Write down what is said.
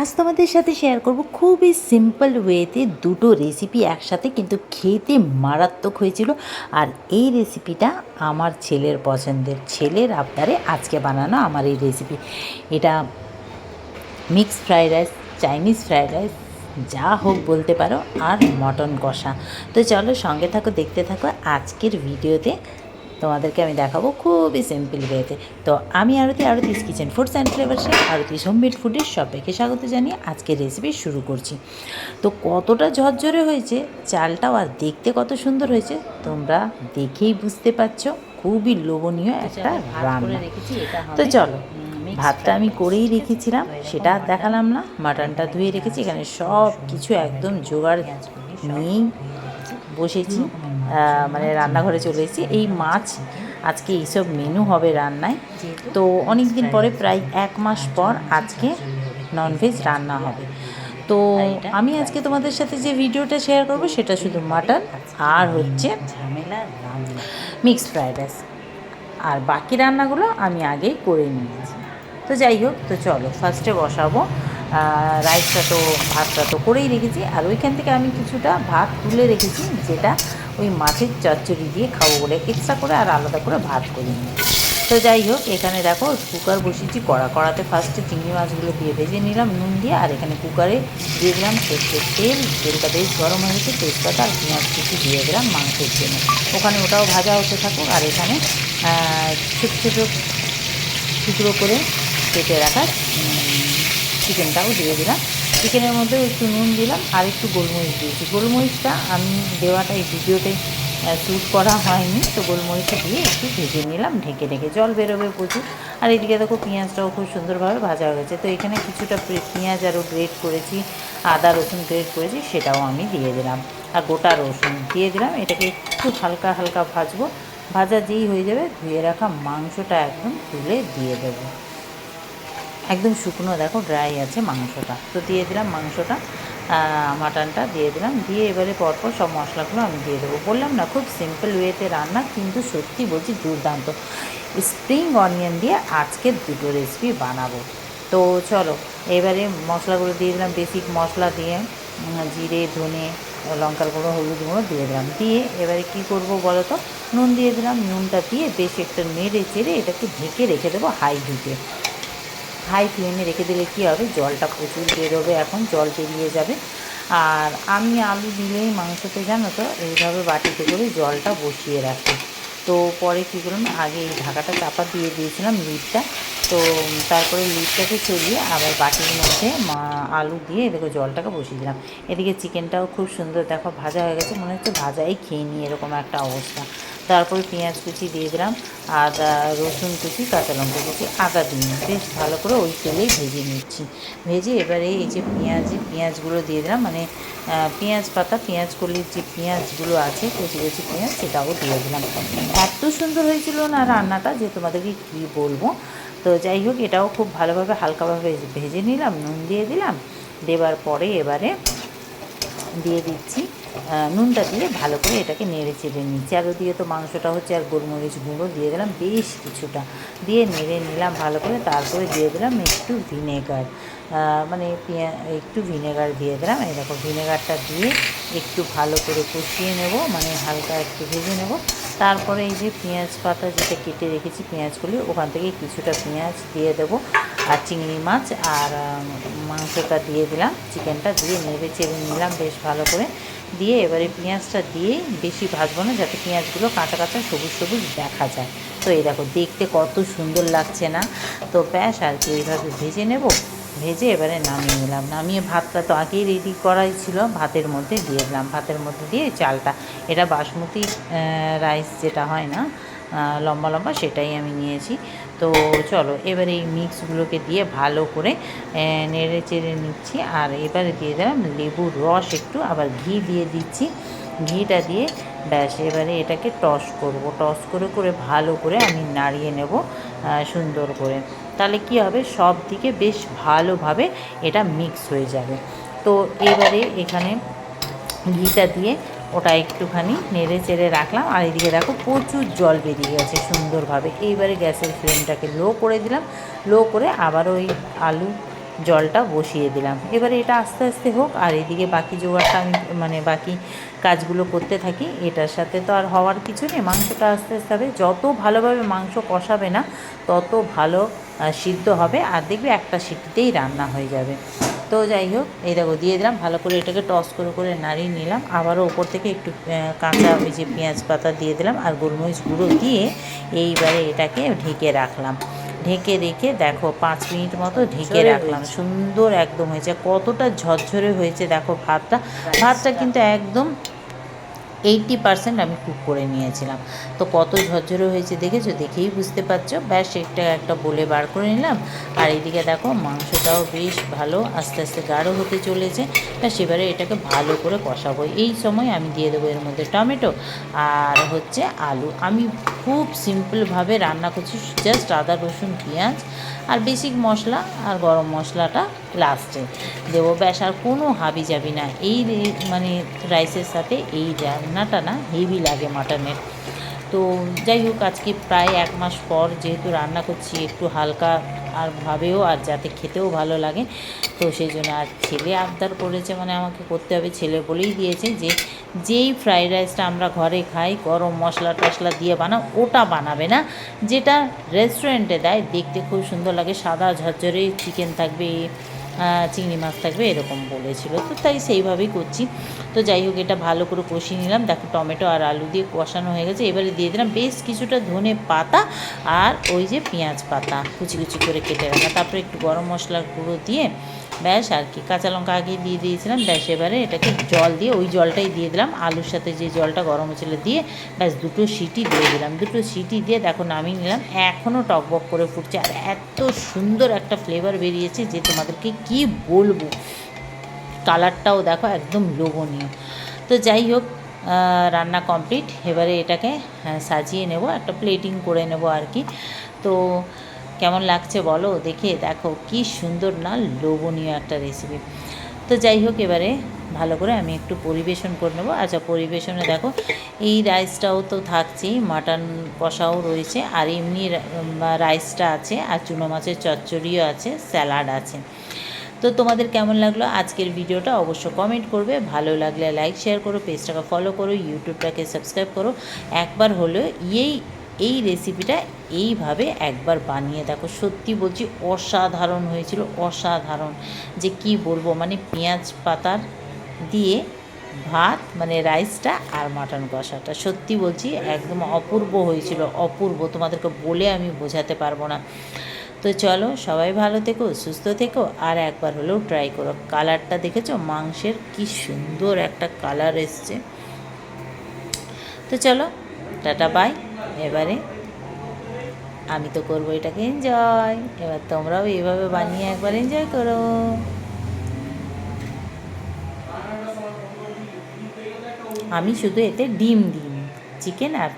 আজ তোমাদের সাথে শেয়ার করব খুবই সিম্পল ওয়েতে দুটো রেসিপি একসাথে কিন্তু খেতে মারাত্মক হয়েছিল। আর এই রেসিপিটা আমার ছেলের পছন্দের। ছেলের আবদারে আজকে বানানো আমার এই রেসিপি এটা mixed fried rice Chinese fried rice যা হোক বলতে পারো, আর মটন কষা। তো চলো সঙ্গে থাকো, দেখতে থাকো আজকের ভিডিওতে তোমাদেরকে আমি দেখাবো খুবই সিম্পল ওয়েতে তো। আমি Arati Arati's kitchen foods and ফ্লেভার্সে Arati homemade ফুডের সবাইকে স্বাগত জানিয়ে আজকের রেসিপি শুরু করছি। তো কতটা ঝরঝরে হয়েছে চালটাও আর দেখতে কত সুন্দর হয়েছে তোমরা দেখেই বুঝতে পারছ খুবই লোভনীয় একটা রান্না। তো চলো ভাতটা আমি করেই রেখেছিলাম সেটা দেখালাম না মাটনটা ধুয়ে রেখেছি এখানে সব কিছু একদম জোগাড় নিয়েই বসেছি। মানে রান্নাঘরে চলে এসেছি। এই মাছ আজকে এইসব মেনু হবে রান্নায়। তো অনেক দিন পরে প্রায় এক মাস পর আজকে ননভেজ রান্না হবে। তো আমি আজকে তোমাদের সাথে যে ভিডিওটা শেয়ার করব, সেটা শুধু মাটন আর হচ্ছে মিক্সড ফ্রাইড রাইস আর বাকি রান্নাগুলো আমি আগেই করে নিয়েছি। তো যাই হোক, তো চলো ফার্স্টে বসাবো। রাইসটা তো, ভাতটা তো করেই রেখেছি। আর ওইখান থেকে আমি কিছুটা ভাত তুলে রেখেছি, যেটা ওই মাছের চচ্চড়ি দিয়ে খাব বলে এক্সট্রা করে আর আলাদা করে ভাত করে নিই তো যাই হোক, এখানে দেখো কুকার বসিয়েছি কড়া, কড়াতে ফার্স্টে চিংড়ি মাছগুলো দিয়ে ভেজে নিলাম, নুন দিয়ে, আর এখানে কুকারে দিয়ে দিলাম সর্ষের তেল। তেলটা বেশ গরম হয়ে গেছে, তেজপাতা আর পেঁয়াজ কুচি দিয়ে দিলাম মাংসের জন্য। ওখানে ওটাও ভাজা হতে থাকুক, আর এখানে ছোটো ছোটো টুকরো করে কেটে রাখা চিকেনটাও দিয়ে দিলাম। চিকেনের মধ্যে একটু নুন দিলাম আর একটু গোলমরিচ দিয়েছি। গোলমরিচটা আমি দেওয়াটা, এই ভিডিওতে শ্যুট করা হয়নি, তো গোলমরিচটা দিয়ে একটু ভেজে নিলাম, ঢেকে ঢেকে। জল বেরোবে প্রচুর। আর এদিকে দেখো পেঁয়াজটাও খুব সুন্দরভাবে ভাজা হয়েছে। তো এখানে কিছুটা পেঁয়াজ আরও গ্রেট করেছি, আদা, রসুন গ্রেট করেছি, সেটাও আমি দিয়ে দিলাম। আর গোটা রসুন দিয়ে দিলাম। এটাকে একটু হালকা হালকা ভাজবো। ভাজা যেই হয়ে যাবে, ধুয়ে রাখা মাংসটা একদম তুলে দিয়ে দেবো। একদম শুকনো, দেখো ড্রাই আছে মাংসটা। তো দিয়ে দিলাম মাংসটা মাটনটা দিয়ে দিলাম। দিয়ে এবারে পরপর সব মশলাগুলো আমি দিয়ে দেবো। বললাম না, খুব সিম্পল ওয়েতে রান্না, কিন্তু সত্যি বলছি দুর্দান্ত। স্প্রিং অনিয়ন দিয়ে আজকের দুটো রেসিপি বানাবো। তো চলো, এবারে মশলাগুলো দিয়ে দিলাম বেসিক মশলা দিয়ে জিরে, ধনে, লঙ্কার গুঁড়ো, হলুদ গুঁড়ো দিয়ে দিলাম। দিয়ে এবারে কি করব বলো তো? নুন দিয়ে দিলাম। নুনটা দিয়ে বেশ একটা নেড়ে চেড়ে এটাকে ঢেকে রেখে দেবো হাই হিটে হাই ফ্লেমে রেখে দিলে কী হবে? জলটা প্রচুর বেরোবে এখন, জল বেরিয়ে যাবে। আর আমি আলু দিলেই মাংসতে জানো তো, এইভাবে বাটিতে করে জলটা বসিয়ে রাখি। তো পরে কী করলাম? আগে এই ঢাকাটা চাপা দিয়ে দিয়েছিলাম লিডটা। তো তারপরে লিডটাকে চলিয়ে আবার বাটির মধ্যে আলু দিয়ে দেখো জলটাকে বসিয়ে দিলাম। এদিকে চিকেনটাও খুব সুন্দর, দেখো ভাজা হয়ে গেছে, মনে হচ্ছে ভাজাই খেয়ে নিই, এরকম একটা অবস্থা। তারপরে পেঁয়াজ কুচি দিয়ে দিলাম, আদা, রসুন কুচি, কাঁচা লঙ্কা কুচি, আদা দিয়ে বেশ ভালো করে ওই তেলেই ভেজে নিচ্ছি। ভেজে এবারে এই যে পেঁয়াজ, পেঁয়াজগুলো দিয়ে দিলাম মানে পেঁয়াজ পাতা, পেঁয়াজ কলির যে পেঁয়াজগুলো আছে, কচি কচি পেঁয়াজ, সেটাও দিয়ে দিলাম। এত সুন্দর হয়েছিল না রান্নাটা যে তোমাদেরকে কী বলব? তো যাই হোক, এটাও খুব ভালোভাবে হালকাভাবে ভেজে নিলাম, নুন দিয়ে দিলাম। দেবার পরে এবারে দিয়ে দিচ্ছি। নুনটা দিয়ে ভালো করে এটাকে নেড়ে চেড়ে নিচ্ছি। আর দিয়ে তো মাংসটা হচ্ছে আর গোলমরিচ গুঁড়ো দিয়ে দিলাম বেশ কিছুটা। দিয়ে নেড়ে নিলাম ভালো করে, তারপরে দিয়ে দিলাম একটু ভিনেগার। মানে একটু ভিনেগার দিয়ে দিলাম। দেখো, ভিনেগারটা দিয়ে একটু ভালো করে কষিয়ে নেব মানে হালকা একটু ভেজে নেব। তারপরে এই যে পেঁয়াজ পাতা যেটা কেটে রেখেছি পেঁয়াজগুলি, ওখান থেকে কিছুটা পেঁয়াজ দিয়ে দেবো। আর চিংড়ি মাছ আর মাংসটা দিয়ে দিলাম, চিকেনটা দিয়ে নেড়ে চেড়ে নিলাম বেশ ভালো করে। দিয়ে এবারে পেঁয়াজটা দিয়ে বেশি ভাজবো না, যাতে পেঁয়াজগুলো কাঁচা কাঁচা সবুজ সবুজ দেখা যায়। তো এই দেখো, দেখতে কত সুন্দর লাগছে না? তো ব্যাস আর কি, এইভাবে ভেজে নেব। ভেজে এবারে নামিয়ে নিলাম। নামিয়ে ভাতটা তো আগেই রেডি করাই ছিল, ভাতের মধ্যে দিয়ে দিলাম। ভাতের মধ্যে দিয়ে চালটা, এটা বাসমতি রাইস যেটা হয় না লম্বা লম্বা সেটাই আমি নিয়েছি। তো চলো, এবারে এই মিক্সগুলোকে দিয়ে ভালো করে নেড়ে চেড়ে নিচ্ছি। আর এবারে দিয়ে দিলাম লেবুর রস একটু, আবার ঘি দিয়ে দিচ্ছি। ঘিটা দিয়ে ব্যাস, এবারে এটাকে টস করব। টস করে করে ভালো করে আমি নাড়িয়ে নেব সুন্দর করে। তাহলে কি হবে? সব দিকে বেশ ভালোভাবে এটা মিক্স হয়ে যাবে। তো এবারে এখানে ঘিটা দিয়ে ওটা একটুখানি নেড়ে চেড়ে রাখলাম। আর এদিকে দেখো প্রচুর জল বেরিয়ে গেছে সুন্দরভাবে। এইবারে গ্যাসের ফ্লেমটাকে লো করে দিলাম। লো করে আবার ওই আলু জলটা বসিয়ে দিলাম। এবারে এটা আস্তে আস্তে হোক, আর এদিকে বাকি জোগাড়টা আমি মানে বাকি কাজগুলো করতে থাকি। এটার সাথে তো আর হওয়ার কিছু নেই। মাংসটা আস্তে আস্তে হবে। যত ভালোভাবে মাংস কষাবে না, তত ভালো সিদ্ধ হবে। আর দেখবে একটা সিটিতেই রান্না হয়ে যাবে। তো যাই হোক এই দেখো দিয়ে দিলাম ভালো করে এটাকে টস করে করে নাড়িয়ে নিলাম। আবারও ওপর থেকে একটু কাঁচা ওই যে পেঁয়াজ পাতা দিয়ে দিলাম আর গোলমরিচ গুঁড়ো দিয়ে এইবারে এটাকে ঢেকে রাখলাম। ঢেকে রেখে দেখো পাঁচ মিনিট মতো ঢেকে রাখলাম। সুন্দর একদম হয়েছে কতটা ঝরঝরে হয়েছে দেখো ভাতটা। ভাতটা কিন্তু একদম এইটটি পার্সেন্ট আমি কুক করে নিয়েছিলাম। তো কত ঝরঝরে হয়েছে দেখেছ? দেখেই বুঝতে পারছ। ব্যাস, একটা একটা বলে বার করে নিলাম। আর এইদিকে দেখো, মাংসটাও বেশ ভালো, আস্তে আস্তে গাঢ় হতে চলেছে। ব্যাস, এবারে এটাকে ভালো করে কষাবো। এই সময় আমি দিয়ে দেবো এর মধ্যে টমেটো আর হচ্ছে আলু। আমি খুব সিম্পলভাবে রান্না করছি জাস্ট আদা, রসুন, পেঁয়াজ আর বেসিক মশলা আর গরম মশলাটা লাস্টে দেবো ব্যাস, আর কোনো হাবি যাবি না। এই মানে রাইসের সাথে এই রান্নাটা না হেভি লাগে মাটনের তো যাই হোক, আজকে প্রায় এক মাস পর যেহেতু রান্না করছি একটু হালকা আর ভাবেও আর যাতে খেতেও ভালো লাগে, তো সেই জন্য আর ছেলে আবদার করেছে মানে আমাকে করতে হবে। ছেলে বলেই দিয়েছে যে যেই ফ্রাইড রাইসটা আমরা ঘরে খাই, গরম মশলা টশলা দিয়ে বানাও, ওটা বানাবে না। যেটা রেস্টুরেন্টে দেয়, দেখতে খুব সুন্দর লাগে, সাদা ঝরঝরে চিকেন থাকবে চিংড়ি মাছ থাকবে, এরকম বলেছিল। তো তাই সেইভাবেই করছি। তো যাই হোক, এটা ভালো করে কষিয়ে নিলাম। দেখো, টমেটো আর আলু দিয়ে কষানো হয়ে গেছে। এবারে দিয়ে দিলাম বেশ কিছুটা ধনে পাতা আর ওই যে পেঁয়াজ পাতা। কুচি কুচি করে কেটে রাখা। তারপরে একটু গরম মশলার গুঁড়ো দিয়ে ব্যাস আর কি। কাঁচা লঙ্কা আগে দিয়ে দিয়েছিলাম ব্যাস এবারে এটাকে জল দিয়ে ওই জলটাই দিয়ে দিলাম। আলুর সাথে যে জলটা গরম হয়েছিল দিয়ে ব্যাস দুটো সিটি দিয়ে দিলাম। দুটো সিটি দিয়ে দেখো নামিয়ে নিলাম। এখনও টকবক করে ফুটছে আর এত সুন্দর একটা ফ্লেভার বেরিয়েছে যে তোমাদেরকে কি বলব। কালারটাও দেখো একদম লোভনীয়। তো যাই হোক রান্না কমপ্লিট এবারে এটাকে হ্যাঁ, সাজিয়ে নেব একটা প্লেটিং করে নেব আর কি। তো কেমন লাগছে বলো? দেখে দেখো, কি সুন্দর না লোভনীয় একটা রেসিপি তো যাই হোক এবারে ভালো করে আমি একটু পরিবেশন করে নেব। আচ্ছা পরিবেশনে দেখো, এই রাইসটাও তো থাকছেই মাটন কষাও রয়েছে, আর এমনি রাইসটা আছে, আর চুনো মাছের চচ্চড়িও আছে স্যালাড আছে। তো তোমাদের কেমন লাগল আজকের ভিডিওটা অবশ্য কমেন্ট করবে। ভালো লাগলে লাইক শেয়ার করো পেজটাকে ফলো করো ইউটিউবটাকে সাবস্ক্রাইব করো। একবার হলেও এই এই রেসিপিটা এইভাবে একবার বানিয়ে দেখো। সত্যি বলছি, অসাধারণ হয়েছিল, অসাধারণ। যে কি বলব মানে পেঁয়াজ পাতার দিয়ে ভাত মানে রাইসটা আর মাটন কষাটা। সত্যি বলছি, একদম অপূর্ব হয়েছিল, অপূর্ব। তোমাদেরকে বলে আমি বোঝাতে পারব না। তো চলো, সবাই ভালো থেকো, সুস্থ থেকো, আর একবার হলেও ট্রাই করো। কালারটা দেখেছ? মাংসের কি সুন্দর একটা কালার এসছে। তো চলো, টাটা বাই এবারে আমি তো করব এটাকে এনজয় এবার তোমরাও এইভাবে বানিয়ে একবার এনজয় করো। আমি শুধু এতে ডিম দিই। চিকেন আর